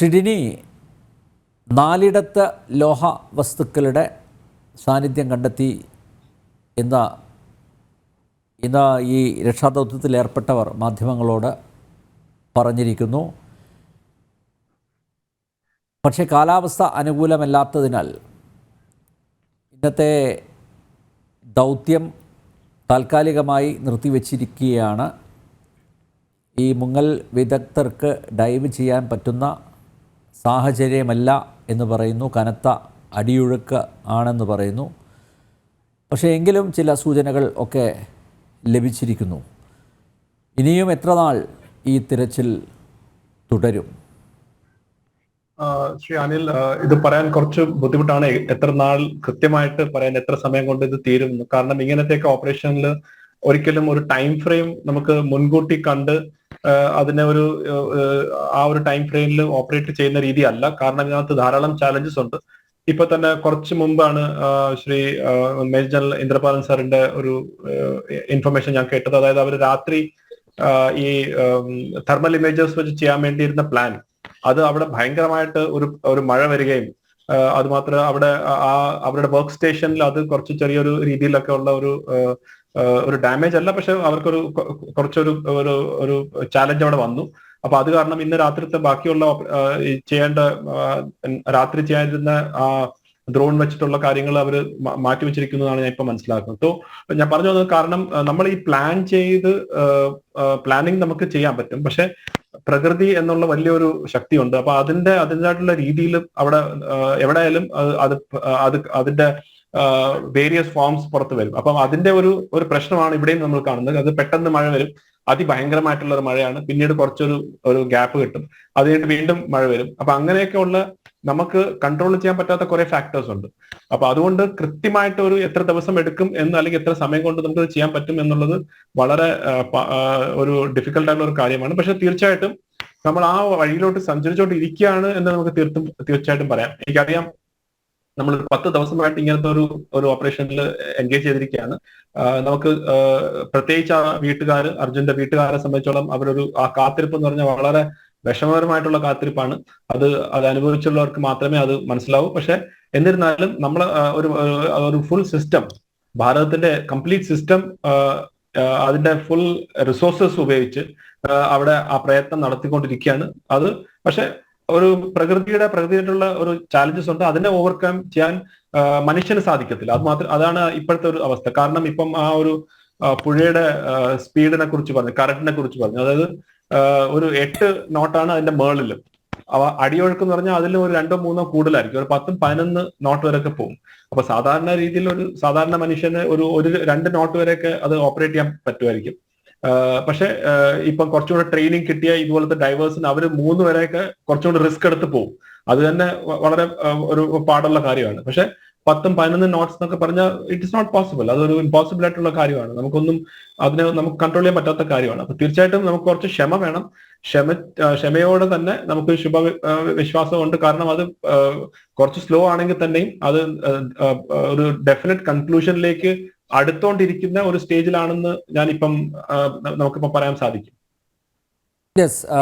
സിഡിനി നാലിടത്ത് ലോഹ വസ്തുക്കളുടെ സാന്നിധ്യം കണ്ടെത്തി എന്ന ഇന്ന് ഈ രക്ഷാദൗത്യത്തിൽ ഏർപ്പെട്ടവർ മാധ്യമങ്ങളോട് പറഞ്ഞിരിക്കുന്നു. പക്ഷേ കാലാവസ്ഥ അനുകൂലമല്ലാത്തതിനാൽ ഇന്നത്തെ ദൗത്യം താൽക്കാലികമായി നിർത്തിവെച്ചിരിക്കുകയാണ്. ഈ മുങ്ങൽ വിദഗ്ധർക്ക് ഡൈവ് ചെയ്യാൻ പറ്റുന്ന സാഹചര്യമല്ല എന്ന് പറയുന്നു. കനത്ത അടിയൊഴുക്ക് ആണെന്ന് പറയുന്നു. പക്ഷേ എങ്കിലും ചില സൂചനകൾ ഒക്കെ ലഭിച്ചിരിക്കുന്നു. ഇനിയും എത്ര നാൾ ഈ തിരച്ചിൽ തുടരും? ശ്രീ അനിൽ ഇത് പറയാൻ കുറച്ച് ബുദ്ധിമുട്ടാണ്. എത്ര നാൾ കൃത്യമായിട്ട് പറയാൻ എത്ര സമയം കൊണ്ട് ഇത് തീരും? കാരണം ഇങ്ങനത്തെയൊക്കെ ഓപ്പറേഷനിൽ ഒരിക്കലും ഒരു ടൈം ഫ്രെയിം നമുക്ക് മുൻകൂട്ടി കണ്ട് അതിനെ ഒരു ആ, ഒരു ടൈം ഫ്രെയിമിൽ ഓപ്പറേറ്റ് ചെയ്യുന്ന രീതി അല്ല കാരണം ഇതിനകത്ത് ധാരാളം ചാലഞ്ചസ് ഉണ്ട്. ഇപ്പൊ തന്നെ കുറച്ച് മുമ്പാണ് ശ്രീ മേജർ ജനറൽ ഇന്ദ്രപാലൻ സാറിന്റെ ഒരു ഇൻഫർമേഷൻ ഞാൻ കേട്ടത്. അതായത് അവർ രാത്രി ഈ തെർമൽ ഇമേജസ് വെച്ച് ചെയ്യാൻ വേണ്ടിയിരുന്ന പ്ലാൻ അത് അവിടെ ഭയങ്കരമായിട്ട് ഒരു ഒരു മഴ വരികയും അതുമാത്രം അത് മാത്രം അവിടെ ആ- അവരുടെ വർക്ക് സ്റ്റേഷനിൽ അത് കുറച്ച് ചെറിയൊരു രീതിയിലൊക്കെ ഉള്ള ഒരു ഒരു ഡാമേജ് അല്ല പക്ഷെ അവർക്കൊരു കുറച്ചൊരു ഒരു ഒരു ചാലഞ്ച് അവിടെ വന്നു. അപ്പൊ അത് കാരണം ഇന്ന് രാത്രിത്തെ ബാക്കിയുള്ള ചെയ്യേണ്ട രാത്രി ചെയ്യാനിരുന്ന ആ ഡ്രോൺ വെച്ചിട്ടുള്ള കാര്യങ്ങൾ അവർ മാറ്റി വെച്ചിരിക്കുന്നതാണ് ഞാൻ ഇപ്പൊ മനസ്സിലാക്കുന്നത്. സോ ഞാൻ പറഞ്ഞു വന്നത് കാരണം നമ്മൾ ഈ പ്ലാൻ ചെയ്ത് പ്ലാനിങ് നമുക്ക് ചെയ്യാൻ പറ്റും. പക്ഷെ പ്രകൃതി എന്നുള്ള വലിയൊരു ശക്തിയുണ്ട്. അപ്പൊ അതിന്റെ അതിന്റെതായിട്ടുള്ള രീതിയിൽ അവിടെ എവിടെയായാലും അത് അത് അതിന്റെ വേരിയസ് ഫോംസ് പുറത്ത് വരും. അപ്പം അതിന്റെ ഒരു ഒരു പ്രശ്നമാണ് ഇവിടെയും നമ്മൾ കാണുന്നത്. അത് പെട്ടെന്ന് മഴ വരും. അതിഭയങ്കരമായിട്ടുള്ള ഒരു മഴയാണ്. പിന്നീട് കുറച്ചൊരു ഒരു ഗ്യാപ്പ് കിട്ടും. അത് വീണ്ടും മഴ വരും. അപ്പൊ അങ്ങനെയൊക്കെ ഉള്ള നമുക്ക് കൺട്രോൾ ചെയ്യാൻ പറ്റാത്ത കുറെ ഫാക്ടേഴ്സ് ഉണ്ട്. അപ്പൊ അതുകൊണ്ട് കൃത്യമായിട്ട് ഒരു എത്ര ദിവസം എടുക്കും എന്ന് അല്ലെങ്കിൽ എത്ര സമയം കൊണ്ട് നമുക്ക് അത് ചെയ്യാൻ പറ്റും എന്നുള്ളത് വളരെ ഒരു ഡിഫിക്കൽട്ടായിട്ടുള്ള ഒരു കാര്യമാണ്. പക്ഷെ തീർച്ചയായിട്ടും നമ്മൾ ആ വഴിയിലോട്ട് സഞ്ചരിച്ചോട്ട് ഇരിക്കുകയാണ് എന്ന് നമുക്ക് തീർത്തും തീർച്ചയായിട്ടും പറയാം. എനിക്കറിയാം നമ്മൾ പത്ത് ദിവസമായിട്ട് ഇങ്ങനത്തെ ഒരു ഒരു ഓപ്പറേഷനിൽ എൻഗേജ് ചെയ്തിരിക്കുകയാണ്. നമുക്ക് പ്രത്യേകിച്ച് ആ വീട്ടുകാർ അർജുന്റെ വീട്ടുകാരെ സംബന്ധിച്ചോളം അവരൊരു ആ കാത്തിരിപ്പ് എന്ന് പറഞ്ഞാൽ വളരെ വിഷമകരമായിട്ടുള്ള കാത്തിരിപ്പാണ്. അത് അത് അനുഭവിച്ചുള്ളവർക്ക് മാത്രമേ അത് മനസ്സിലാവൂ. പക്ഷെ എന്നിരുന്നാലും നമ്മൾ ഒരു- ഒരു ഫുൾ സിസ്റ്റം ഭാരതത്തിന്റെ കംപ്ലീറ്റ് സിസ്റ്റം അതിന്റെ ഫുൾ റിസോഴ്സസ് ഉപയോഗിച്ച് അവിടെ ആ പ്രയത്നം നടത്തിക്കൊണ്ടിരിക്കുകയാണ്. അത് പക്ഷെ ഒരു പ്രകൃതിയുടെ പ്രകൃതിയായിട്ടുള്ള ഒരു ചാലഞ്ചസ് ഉണ്ട്. അതിനെ ഓവർകം ചെയ്യാൻ മനുഷ്യന് സാധിക്കത്തില്ല. അത് മാത്രം അതാണ് ഇപ്പോഴത്തെ ഒരു അവസ്ഥ. കാരണം ഇപ്പം ആ ഒരു പുഴയുടെ സ്പീഡിനെ കുറിച്ച് പറഞ്ഞു കറണ്ടിനെ കുറിച്ച് പറഞ്ഞു. അതായത് ഒരു എട്ട് നോട്ടാണ് അതിന്റെ അവ അടിയൊഴുക്ക് എന്ന് പറഞ്ഞാൽ അതിൽ ഒരു രണ്ടോ മൂന്നോ കൂടുതലായിരിക്കും. ഒരു പത്തും പതിനൊന്ന് നോട്ട് വരെയൊക്കെ പോകും. അപ്പൊ സാധാരണ രീതിയിൽ ഒരു സാധാരണ മനുഷ്യന് ഒരു ഒരു രണ്ട് നോട്ട് വരെയൊക്കെ അത് ഓപ്പറേറ്റ് ചെയ്യാൻ പറ്റുമായിരിക്കും. പക്ഷെ ഇപ്പം കുറച്ചുകൂടെ ട്രെയിനിങ് കിട്ടിയ ഇതുപോലത്തെ ഡൈവേഴ്സിന് അവർ മൂന്ന് വരെയൊക്കെ കുറച്ചുകൂടെ റിസ്ക് എടുത്ത് പോകും അത് തന്നെ വളരെ ഒരു പാടുള്ള കാര്യമാണ്. പക്ഷെ പത്തും പതിനൊന്നും നോട്ട്സ് എന്നൊക്കെ പറഞ്ഞാൽ ഇറ്റ് ഇസ് നോട്ട് പോസിബിൾ അതൊരു ഇമ്പോസിബിൾ ആയിട്ടുള്ള കാര്യമാണ്. നമുക്കൊന്നും അതിനെ നമുക്ക് കൺട്രോൾ ചെയ്യാൻ പറ്റാത്ത കാര്യമാണ്. അപ്പൊ തീർച്ചയായിട്ടും നമുക്ക് കുറച്ച് ക്ഷമ വേണം. ക്ഷമ ക്ഷമയോടെ തന്നെ നമുക്ക് ശുഭ വിശ്വാസം വിശ്വാസമുണ്ട് കാരണം അത് കുറച്ച് സ്ലോ ആണെങ്കിൽ തന്നെയും അത് ഒരു ഡെഫിനറ്റ് കൺക്ലൂഷനിലേക്ക് അടുത്തോണ്ടിരിക്കുന്ന ഒരു സ്റ്റേജിലാണെന്ന് ഞാനിപ്പം നമുക്കിപ്പം പറയാൻ സാധിക്കും. Uh,